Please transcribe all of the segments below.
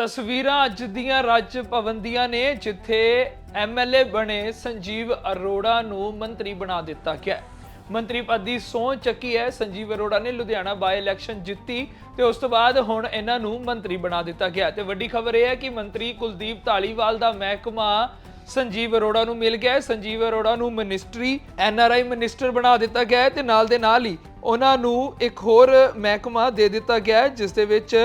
ਤਸਵੀਰਾਂ ਅੱਜ ਦੀਆਂ ਰਾਜ ਭਵਨ ਦੀਆਂ ਨੇ, ਜਿੱਥੇ ਐਮਐਲਏ ਬਣੇ ਸੰਜੀਵ ਅਰੋੜਾ ਨੂੰ ਮੰਤਰੀ ਬਣਾ ਦਿੱਤਾ ਗਿਆ ਹੈ। ਮੰਤਰੀ ਪਦ ਦੀ ਸਹੁੰ ਚੱਕੀ ਹੈ, ਸੰਜੀਵ ਅਰੋੜਾ ਨੇ ਲੁਧਿਆਣਾ ਬਾਈ ਇਲੈਕਸ਼ਨ ਜਿੱਤੀ ਤੇ ਉਸ ਤੋਂ ਬਾਅਦ ਹੁਣ ਇਹਨਾਂ ਨੂੰ ਮੰਤਰੀ ਬਣਾ ਦਿੱਤਾ ਗਿਆ ਤੇ ਵੱਡੀ ਖਬਰ ਇਹ ਹੈ ਕਿ ਮੰਤਰੀ ਕੁਲਦੀਪ ਢਾਲੀਵਾਲ ਦਾ ਮਹਿਕਮਾ ਸੰਜੀਵ ਅਰੋੜਾ ਨੂੰ ਮਿਲ ਗਿਆ ਹੈ ਸੰਜੀਵ ਅਰੋੜਾ ਨੂੰ ਮਿਨਿਸਟਰੀ ਐਨਆਰਆਈ ਮਿਨਿਸਟਰ ਬਣਾ ਦਿੱਤਾ ਗਿਆ ਹੈ ਤੇ ਨਾਲ ਦੇ ਨਾਲ ਹੀ ਉਹਨਾਂ ਨੂੰ ਇੱਕ ਹੋਰ ਮਹਿਕਮਾ ਦੇ ਦਿੱਤਾ ਗਿਆ ਹੈ, ਜਿਸ ਦੇ ਵਿੱਚ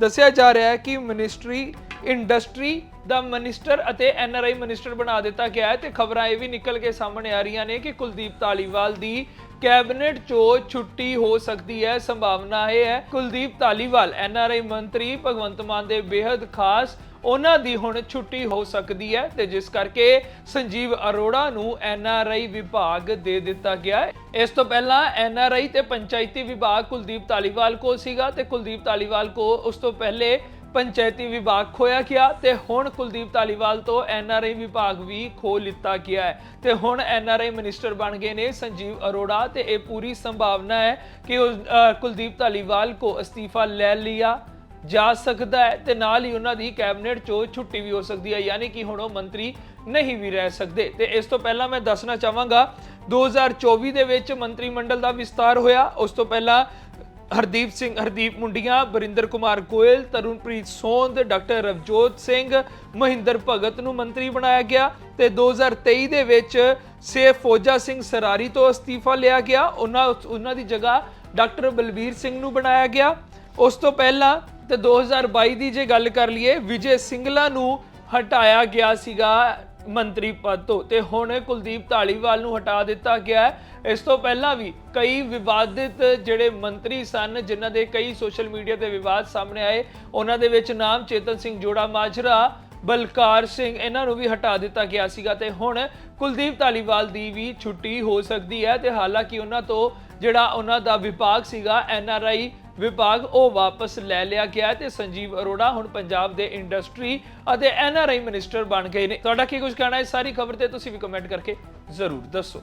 ਦੱਸਿਆ ਜਾ ਰਿਹਾ ਹੈ ਕਿ ਮਿਨਿਸਟਰੀ, ਇੰਡਸਟਰੀ ਦਾ ਮਿਨਿਸਟਰ ਅਤੇ ਐਨਆਰਆਈ ਮਿਨਿਸਟਰ ਬਣਾ ਦਿੱਤਾ ਗਿਆ ਹੈ ਤੇ ਖਬਰਾਂ ਇਹ ਵੀ ਨਿਕਲ ਕੇ ਸਾਹਮਣੇ ਆ ਰਹੀਆਂ ਨੇ ਕਿ ਕੁਲਦੀਪ ਧਾਲੀਵਾਲ ਦੀ ਕੈਬਨਿਟ ਚੋਂ ਛੁੱਟੀ ਹੋ ਸਕਦੀ ਹੈ, ਸੰਭਾਵਨਾ ਇਹ ਹੈ। ਕੁਲਦੀਪ ਧਾਲੀਵਾਲ ਐਨਆਰਆਈ ਮੰਤਰੀ ਭਗਵੰਤ ਮਾਨ ਦੇ ਬੇहद ਖਾਸ ਉਹਨਾਂ ਦੀ ਹੁਣ ਛੁੱਟੀ ਹੋ ਸਕਦੀ ਹੈ ਤੇ ਜਿਸ ਕਰਕੇ ਸੰਜੀਵ ਅਰੋੜਾ ਨੂੰ ਐਨਆਰਆਈ ਵਿਭਾਗ ਦੇ ਦਿੱਤਾ ਗਿਆ ਹੈ। ਇਸ ਤੋਂ ਪਹਿਲਾਂ ਐਨਆਰਆਈ ਤੇ ਪੰਚਾਇਤੀ ਵਿਭਾਗ ਕੁਲਦੀਪ ਧਾਲੀਵਾਲ ਕੋਲ ਸੀਗਾ ਤੇ ਕੁਲਦੀਪ ਧਾਲੀਵਾਲ ਕੋ ਉਸ ਤੋਂ ਪਹਿਲੇ ਪੰਚਾਇਤੀ ਵਿਭਾਗ ਖੋਇਆ ਗਿਆ ਤੇ ਹੁਣ ਕੁਲਦੀਪ ਧਾਲੀਵਾਲ ਤੋਂ ਐਨਆਰਆਈ ਵਿਭਾਗ ਵੀ ਖੋ ਲਿੱਤਾ ਗਿਆ ਹੈ। ਤੇ ਹੁਣ ਐਨਆਰਆਈ ਮਿਨਿਸਟਰ ਬਣ ਗਏ ਨੇ ਸੰਜੀਵ ਅਰੋੜਾ ਤੇ ਇਹ ਪੂਰੀ ਸੰਭਾਵਨਾ ਹੈ ਕਿ ਕੁਲਦੀਪ ਧਾਲੀਵਾਲ ਕੋ ਅਸਤੀਫਾ ਲੈ ਲਿਆ ਜਾ ਸਕਦਾ ਹੈ ਤੇ ਨਾਲ ਹੀ ਉਹਨਾਂ ਦੀ ਕੈਬਨਿਟ ਚੋਂ ਛੁੱਟੀ ਵੀ ਹੋ ਸਕਦੀ ਹੈ, ਯਾਨੀ ਕਿ ਹੁਣ ਉਹ ਮੰਤਰੀ ਨਹੀਂ ਵੀ ਰਹਿ ਸਕਦੇ। ਤੇ ਇਸ ਤੋਂ ਪਹਿਲਾਂ ਮੈਂ ਦੱਸਣਾ ਚਾਹਾਂਗਾ 2024 ਦੇ ਵਿੱਚ ਮੰਤਰੀ ਮੰਡਲ ਦਾ ਵਿਸਤਾਰ ਹੋਇਆ। ਉਸ ਤੋਂ ਪਹਿਲਾਂ ਹਰਦੀਪ ਸਿੰਘ, ਹਰਦੀਪ ਮੁੰਡੀਆਂ, ਬਰਿੰਦਰ ਕੁਮਾਰ ਗੋਇਲ, ਤਰੁਣਪ੍ਰੀਤ ਸੋਂਦ, ਡਾਕਟਰ ਰਵਜੋਤ ਸਿੰਘ, ਮਹਿੰਦਰ ਭਗਤ ਨੂੰ ਮੰਤਰੀ ਬਣਾਇਆ ਗਿਆ। ਤੇ 2023 ਦੇ ਵਿੱਚ ਸੇਫ ਫੌਜਾ ਸਿੰਘ ਸਰਾਰੀ ਤੋਂ ਅਸਤੀਫਾ ਲਿਆ ਗਿਆ। ਉਹਨਾਂ ਉਹਨਾਂ ਦੀ ਜਗ੍ਹਾ ਡਾਕਟਰ ਬਲਬੀਰ ਸਿੰਘ ਨੂੰ ਬਣਾਇਆ ਗਿਆ। ਉਸ ਤੋਂ ਪਹਿਲਾਂ ਤੇ 2022 ਦੀ ਜੇ ਗੱਲ ਕਰ ਲਈਏ, ਵਿਜੇ ਸਿੰਗਲਾ ਨੂੰ ਹਟਾਇਆ ਗਿਆ ਸੀਗਾ ਮੰਤਰੀ ਪਦ ਤੋਂ ਤੇ ਹੁਣ ਕੁਲਦੀਪ ਢਾਲੀਵਾਲ ਨੂੰ ਹਟਾ ਦਿੱਤਾ ਗਿਆ ਹੈ। ਇਸ ਤੋਂ ਪਹਿਲਾਂ ਵੀ ਕਈ ਵਿਵਾਦਿਤ ਜਿਹੜੇ ਮੰਤਰੀ ਸਨ, ਜਿਨ੍ਹਾਂ ਦੇ ਕਈ ਸੋਸ਼ਲ ਮੀਡੀਆ ਤੇ ਵਿਵਾਦ ਸਾਹਮਣੇ ਆਏ, ਉਹਨਾਂ ਦੇ ਵਿੱਚ ਨਾਮ ਚੇਤਨ ਸਿੰਘ ਜੋੜਾ ਮਾਜਰਾ, ਬਲਕਾਰ ਸਿੰਘ, ਇਹਨਾਂ ਨੂੰ ਵੀ ਹਟਾ ਦਿੱਤਾ ਗਿਆ ਸੀਗਾ ਤੇ ਹੁਣ ਕੁਲਦੀਪ ਢਾਲੀਵਾਲ ਦੀ ਵੀ ਛੁੱਟੀ ਹੋ ਸਕਦੀ ਹੈ ਤੇ ਹਾਲਾਂਕਿ ਉਹਨਾਂ ਤੋਂ ਜਿਹੜਾ ਉਹਨਾਂ ਦਾ ਵਿਭਾਗ ਸੀਗਾ, ਐੱਨ ਆਰ ਆਈ ਵਿਭਾਗ ਉਹ ਵਾਪਸ ਲੈ ਲਿਆ ਗਿਆ ਹੈ ਤੇ ਸੰਜੀਵ ਅਰੋੜਾ ਹੁਣ ਪੰਜਾਬ ਦੇ ਇੰਡਸਟਰੀ ਅਤੇ ਐਨਆਰਆਈ ਮਿਨਿਸਟਰ ਬਣ ਗਏ ਨੇ। ਤੁਹਾਡਾ ਕੀ ਕੁਝ ਕਹਿਣਾ ਹੈ? ਇਸ ਸਾਰੀ ਖਬਰ ਤੇ ਤੁਸੀਂ ਵੀ ਕਮੈਂਟ ਕਰਕੇ ਜ਼ਰੂਰ ਦੱਸੋ।